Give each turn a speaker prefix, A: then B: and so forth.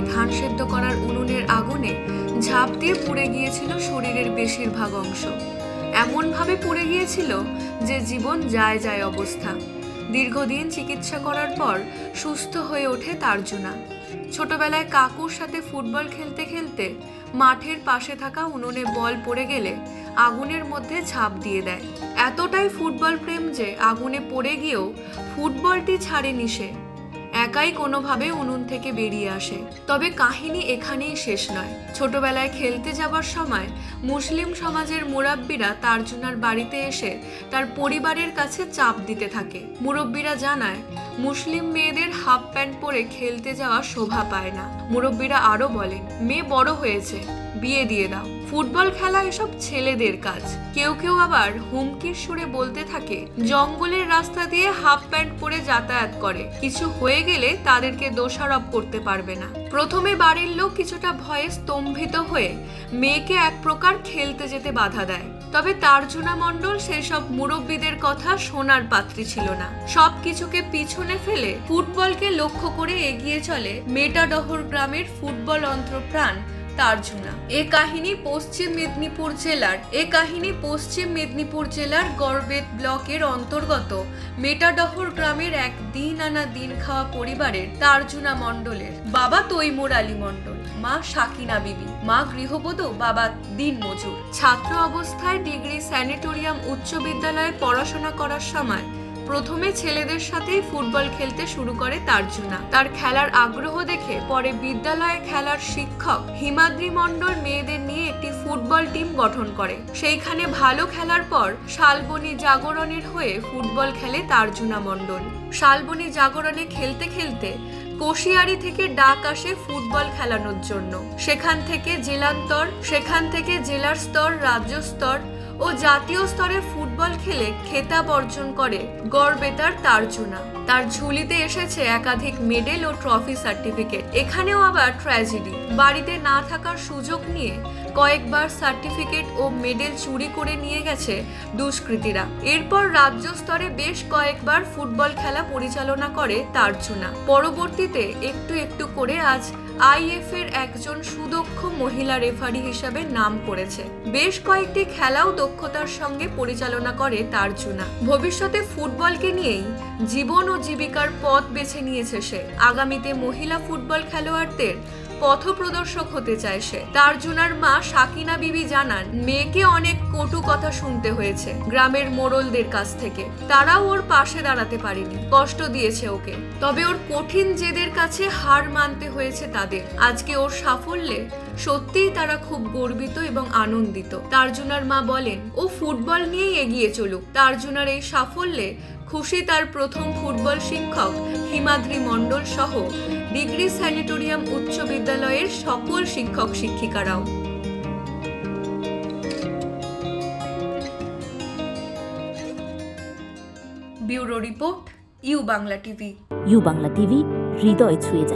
A: ধান সেদ্ধ করার উনুনের আগুনে ঝাঁপ দিয়ে পুড়ে গিয়েছিল শরীরের বেশিরভাগ অংশ। এমনভাবে পুড়ে গিয়েছিল যে জীবন যায় যায় অবস্থা। দীর্ঘদিন চিকিৎসা করার পর সুস্থ হয়ে ওঠে তার্জুনা। ছোটবেলায় কাকুর সাথে ফুটবল খেলতে খেলতে মাঠের পাশে থাকা উনুনে বল পড়ে গেলে আগুনের মধ্যে ঝাঁপ দিয়ে দেয়। এতটাই ফুটবল প্রেম যে আগুনে পড়ে গিয়েও ফুটবলটি ছাড়েনি সে। একাই কোনোভাবে উনুন থেকে বেরিয়ে আসে। তবে কাহিনী এখানেই শেষ নয়। ছোটবেলায় খেলতে যাবার সময় মুসলিম সমাজের মুরাব্বিরা তার্জুনার বাড়িতে এসে তার পরিবারের কাছে চাপ দিতে থাকে। মুরব্বীরা জানায় মুসলিম মেয়েদের হাফ প্যান্ট পরে খেলতে যাওয়া শোভা পায় না। মুরব্বীরা আরও বলেন মেয়ে বড় হয়েছে, বিয়ে দিয়ে দাও। ফুটবল খেলা এসব ছেলেদের কাজ। কেউ কেউ আবার হুমকির সুরে বলতে থাকে, জঙ্গলের রাস্তা দিয়ে হাফ প্যান্ট পরে যাতায়াত করে। কিছু হয়ে গেলে তাদেরকে দোষারোপ করতে পারবে না। প্রথমে বাড়ির লোক কিছুটা ভয়ে স্তম্ভিত হয়ে মেয়েকে এক প্রকার খেলতে যেতে বাধা দেয়। তবে তার্জুনা মণ্ডল সেসব মুরব্বীদের কথা শোনার পাত্রী ছিল না। সব কিছুকে পিছনে ফেলে ফুটবলকে লক্ষ্য করে এগিয়ে চলে মেটাডহর গ্রামের ফুটবল অন্ত্রপ্রাণ তার্জুনা। এ কাহিনী পশ্চিম মেদিনীপুর জেলার, এ কাহিনী পশ্চিম মেদিনীপুর জেলার গড়বেদ ব্লকের অন্তর্গত মেটাডহর গ্রামের এক দিন আনা দিন খাওয়া পরিবারের তার্জুনা মণ্ডলের। বাবা তৈমুর আলী মণ্ডল, মা সাকিনা বিবি, মা গৃহবধূ বাবা দিন মজুর। ছাত্র অবস্থায় ডিগ্রি স্যানিটোরিয়াম উচ্চ বিদ্যালয়ে পড়াশোনা করার সময় প্রথমে ছেলেদের সাথেই ফুটবল খেলতে শুরু করে তার্জুনা। তার খেলার আগ্রহ দেখে পরে বিদ্যালয়ে খেলার শিক্ষক হিমাদ্রি মণ্ডল মেয়েদের নিয়ে একটি ফুটবল টিম গঠন করে। সেইখানে ভালো খেলার পর শালবনী জাগরণের হয়ে ফুটবল খেলে তার্জুনা মণ্ডল। শালবনী জাগরণে খেলতে খেলতে কোশিয়ারি থেকে ডাক আসে ফুটবল খেলানোর জন্য। সেখান থেকে জেলান্তর, সেখান থেকে জেলার স্তর, রাজ্য স্তর ও জাতীয় স্তরে ফুটবল খেলে খেতাব অর্জন করে গড়বেতার তার্জুনা। তার ঝুলিতে এসেছে একাধিক মেডেল ও ট্রফি সার্টিফিকেট। এখানেও আবার ট্র্যাজেডি। বাড়িতে না থাকার সুযোগ নিয়ে কয়েকবার সার্টিফিকেট ও মেডেল চুরি করে নিয়ে গেছে দুষ্কৃতীরা। এরপর রাজ্য স্তরে বেশ কয়েকবার ফুটবল খেলা পরিচালনা করে তার্জুনা। পরবর্তীতে একটু একটু করে আজ আইএফ এর একজন সুদক্ষ মহিলা রেফারি হিসাবে নাম করেছে। বেশ কয়েকটি খেলাও দক্ষতার সঙ্গে পরিচালনা করে তার্জুনা। ভবিষ্যতে ফুটবলকে নিয়েই জীবন জীবিকার পথ বেছে নিয়েছে সে। আগামীতে মহিলা ফুটবল খেলোয়াড়দের পথপ্রদর্শক হতে চায় সে। তার্জুনার মা সাকিনা বিবি জানান, মেয়েকে অনেক কটু কথা শুনতে হয়েছে গ্রামের মোড়লদের কাছ থেকে। তারাও ওর পাশে দাঁড়াতে পারেনি। কষ্ট দিয়েছে ওকে। তবে ওর কঠিন জেদের কাছে হার মানতে হয়েছে তাদের। আজকে ওর সাফল্যে সত্যিই তারা খুব গর্বিত এবং আনন্দিত। তার্জুনার মা বলেন, ও ফুটবল নিয়েই এগিয়ে চলুক। তার্জুনার এই সাফল্যে খুশি তার প্রথম ফুটবল শিক্ষক হিমাদ্রি মণ্ডল সহ ডিগ্রি স্যানিটোরিয়াম উচ্চ বিদ্যালয়ের সকল শিক্ষক শিক্ষিকারাও। Bureau report, U Bangla TV.
B: U Bangla TV, হৃদয় ছুঁয়ে যায়।